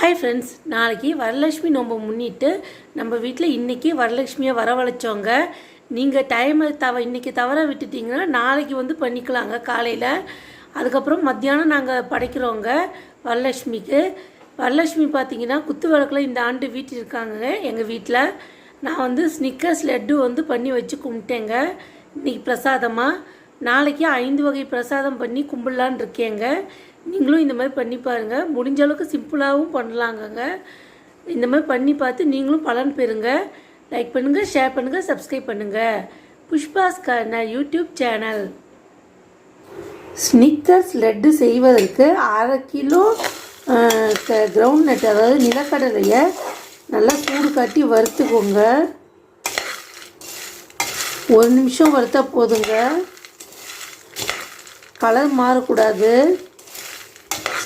Hi friends நாளைக்கு வரலட்சுமி நோன்பை முன்னிட்டு நம்ம வீட்டில் இன்றைக்கி வரலட்சுமியை வரவழைச்சோங்க. நீங்கள் டைமை தவ இன்றைக்கி தவற விட்டுட்டிங்கன்னா நாளைக்கு வந்து பண்ணிக்கலாங்க காலையில். அதுக்கப்புறம் மத்தியானம் நாங்கள் படைக்கிறோங்க வரலட்சுமிக்கு. வரலட்சுமி பார்த்தீங்கன்னா குத்து விளக்கில் இந்த ஆண்டு வீட்டில் இருக்காங்க எங்கள் வீட்டில் நான் வந்து ஸ்னிக்கர்ஸ் லட்டு வந்து பண்ணி வச்சு கும்பிட்டேங்க. இன்னைக்கு பிரசாதமாக நாளைக்கு ஐந்து வகை பிரசாதம் பண்ணி கும்பிடலான் இருக்கேங்க. நீங்களும் இந்த மாதிரி பண்ணி பாருங்கள் முடிஞ்ச அளவுக்கு சிம்பிளாகவும் பண்ணலாங்கங்க. இந்த மாதிரி பண்ணி பார்த்து நீங்களும் பலன் பெறுங்க. லைக் பண்ணுங்கள் ஷேர் பண்ணுங்கள் சப்ஸ்கிரைப் பண்ணுங்கள் Pushpa's corner YouTube channel. Snickers laddu செய்வதற்கு அரை கிலோ கிரவுண்ட் நட் அதாவது நிலக்கடலையை நல்லா சூடு காட்டி வறுத்துக்கோங்க. ஒரு நிமிஷம் வறுத்தா போதுங்க. கலர் மாறக்கூடாது.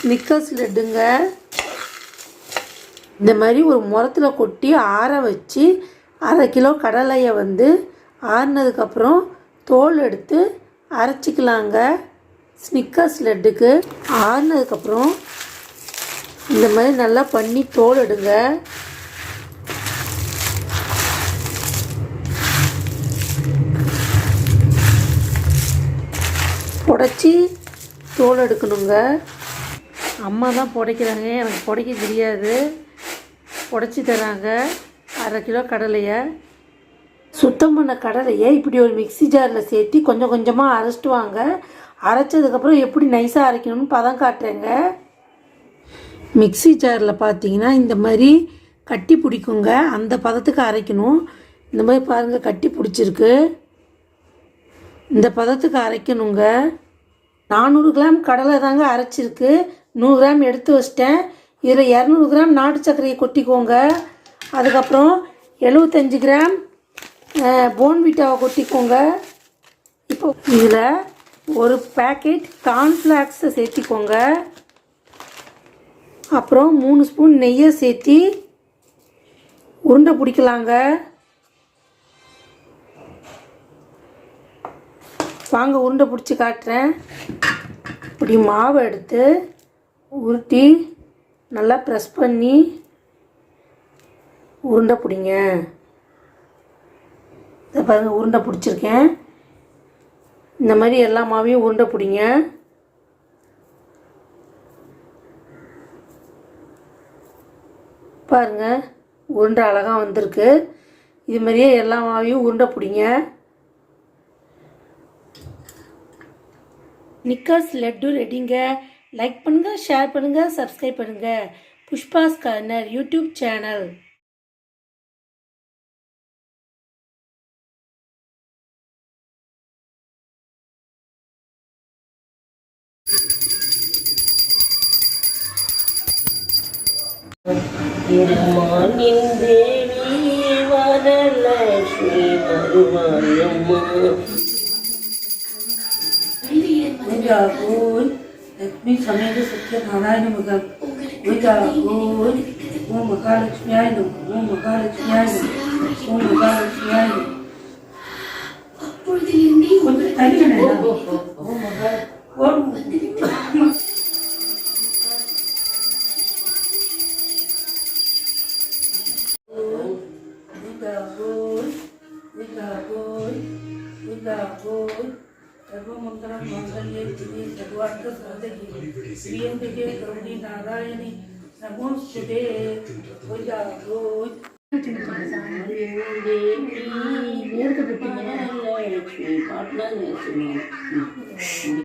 ஸ்னிக்கர்ஸ் லட்டுங்க இந்த மாதிரி ஒரு முரத்தில் கொட்டி ஆற வச்சு அரை கிலோ கடலையை வந்து ஆறுனதுக்கப்புறம் தோல் எடுத்து அரைச்சிக்கலாங்க. ஸ்னிக்கர்ஸ் லட்டுக்கு ஆறுனதுக்கப்புறம் இந்த மாதிரி நல்லா பண்ணி தோல் எடுங்க. உடச்சி தோல் எடுக்கணுங்க. அம்மா தான் புடைக்கிறாங்க. எனக்கு புடைக்க தெரியாது. புடச்சி தராங்க. அரை கிலோ கடலையை. சுத்தம் பண்ண கடலையை இப்படி ஒரு மிக்ஸி ஜாரில் சேர்த்து கொஞ்சம் கொஞ்சமாக அரைச்சிட்டு வாங்க அரைச்சதுக்கப்புறம் எப்படி நைஸாக அரைக்கணும்னு பதம் காட்டுறேங்க. மிக்ஸி ஜாரில் பார்த்தீங்கன்னா இந்த மாதிரி கட்டி பிடிக்குங்க. அந்த பதத்துக்கு அரைக்கணும். இந்த மாதிரி பாருங்கள் கட்டி பிடிச்சிருக்கு. இந்த பதத்துக்கு அரைக்கணுங்க. நானூறு கிராம் கடலை தாங்க அரைச்சிருக்கு. நூறு கிராம் எடுத்து வச்சிட்டேன். இதில் இரநூறு கிராம் நாட்டு சர்க்கரையை கொட்டிக்கோங்க. அதுக்கப்புறம் எழுபத்தஞ்சு கிராம் போன்விட்டாவை கொட்டிக்கோங்க. இப்போ இதில் ஒரு பேக்கெட் கார்ன்ஃப்ளாக்ஸை சேர்த்திக்கோங்க. அப்புறம் மூணு ஸ்பூன் நெய்யை சேர்த்தி உருண்டை பிடிக்கலாங்க. வாங்க உருண்டை பிடிச்சி காட்டுறேன். இப்படி மாவை எடுத்து உருட்டி நல்லா ப்ரெஸ் பண்ணி உருண்டை பிடிங்க. இதை பாருங்கள் உருண்டை பிடிச்சிருக்கேன். இந்த மாதிரி எல்லா மாவையும் உருண்டை பிடிங்க. பாருங்கள் உருண்டை அழகாக வந்திருக்கு. இது மாதிரியே எல்லா மாவையும் உருண்டை பிடிங்க. நிக்கஸ் லட்டு ரெடிங்க. லைக் பண்ணுங்கள் ஷேர் பண்ணுங்கள் சப்ஸ்கிரைப் பண்ணுங்கள் புஷ்பாஸ் கார்னர் யூடியூப் சேனல். திருமாலின் தேவி வரலட்சுமி வருவாயம்மா लक्ष्मी समेत सत्य नारायण मगम विदा गोल ओम महालक्ष्मी आय नम ओम महालक्ष्मी आय नम ओम महालक्ष्मी आय नम కొంచెం తల్లి सर्वमंगलम मंगल्ये शिवे सर्वार्थ साधके प्रियंबके गौरी नारायणी नमोस्तुते पूजा रोज தேவி வரலட்சுமி பாட்டுலாம் நேசமா